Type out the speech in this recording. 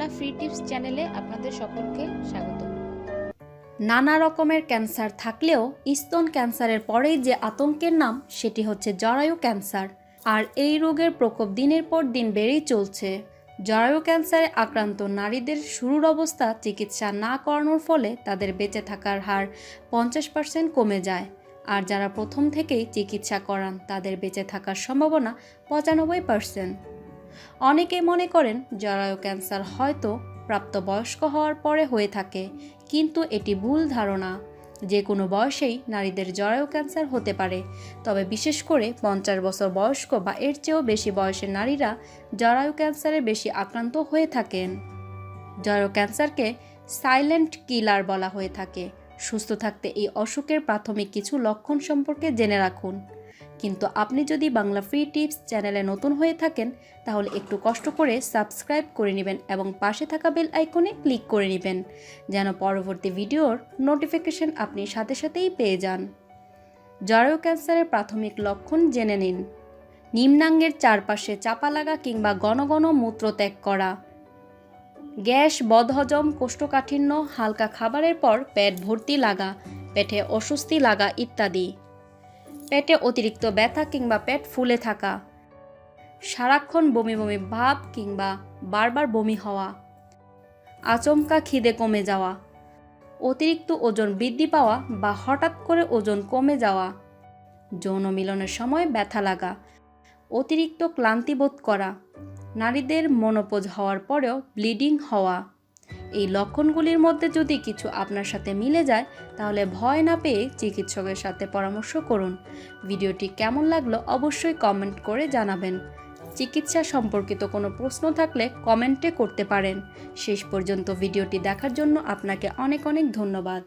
Bangla free tips চ্যানেলে আপনাদের সকলকে স্বাগত। নানা রকমের ক্যান্সার থাকলেও স্তন ক্যান্সারের পরেই যে আতঙ্কের নাম, সেটি হচ্ছে জরায়ু ক্যান্সার। আর এই রোগের প্রকোপ দিনের পর দিন বেড়েই চলছে। জরায়ু ক্যান্সারে আক্রান্ত নারীদের শুরুর অবস্থা চিকিৎসা না করানোর ফলে তাদের বেঁচে থাকার হার পঞ্চাশ পার্সেন্ট কমে যায়। আর যারা প্রথম থেকেই চিকিৎসা করান, তাদের বেঁচে থাকার সম্ভাবনা পঁচানব্বই পার্সেন্ট। অনেকেই মনে করেন জরায়ু ক্যান্সার হয়তো প্রাপ্তবয়স্ক হওয়ার পরে হয়ে থাকে, কিন্তু এটি ভুল ধারণা। যে কোনো বয়সেই নারীদের জরায়ু ক্যান্সার হতে পারে, তবে বিশেষ করে পঞ্চাশ বছর বয়স্ক বা এর চেয়েও বেশি বয়সের নারীরা জরায়ু ক্যান্সারে বেশি আক্রান্ত হয়ে থাকেন। জরায়ু ক্যান্সারকে সাইলেন্ট কিলার বলা হয়ে থাকে। সুস্থ থাকতে এই অসুখের প্রাথমিক কিছু লক্ষণ সম্পর্কে জেনে রাখুন। কিন্তু আপনি যদি বাংলা ফ্রি টিপস চ্যানেলে নতুন হয়ে থাকেন, তাহলে একটু কষ্ট করে সাবস্ক্রাইব করে নেবেন এবং পাশে থাকা বেল আইকনে ক্লিক করে নেবেন, যেন পরবর্তী ভিডিওর নোটিফিকেশন আপনি সাথে সাথেই পেয়ে যান। জরায়ু ক্যান্সারের প্রাথমিক লক্ষণ জেনে নিন। নিম্নাঙ্গের চারপাশে চাপা লাগা কিংবা ঘন ঘন মূত্রত্যাগ করা। গ্যাস, বদহজম, কোষ্ঠকাঠিন্য, হালকা খাবারের পর পেট ভর্তি লাগা, পেটে অস্বস্তি লাগা ইত্যাদি। পেটে অতিরিক্ত ব্যথা কিংবা পেট ফুলে থাকা। সারাক্ষণ বমি বমি ভাব কিংবা বারবার বমি হওয়া। আচমকা খিদে কমে যাওয়া। অতিরিক্ত ওজন বৃদ্ধি পাওয়া বা হঠাৎ করে ওজন কমে যাওয়া। যৌন মিলনের সময় ব্যথা লাগা। অতিরিক্ত ক্লান্তি বোধ করা। নারীদের মনোপোজ হওয়ার পরেও ব্লিডিং হওয়া। এই লক্ষণগুলির মধ্যে যদি কিছু আপনার সাথে মিলে যায়, তাহলে ভয় না পেয়ে চিকিৎসকের সাথে পরামর্শ করুন। ভিডিওটি কেমন লাগল অবশ্যই কমেন্ট করে জানাবেন। চিকিৎসা সম্পর্কিত কোনো প্রশ্ন থাকলে কমেন্টে করতে পারেন। শেষ পর্যন্ত ভিডিওটি দেখার জন্য আপনাকে অনেক অনেক ধন্যবাদ।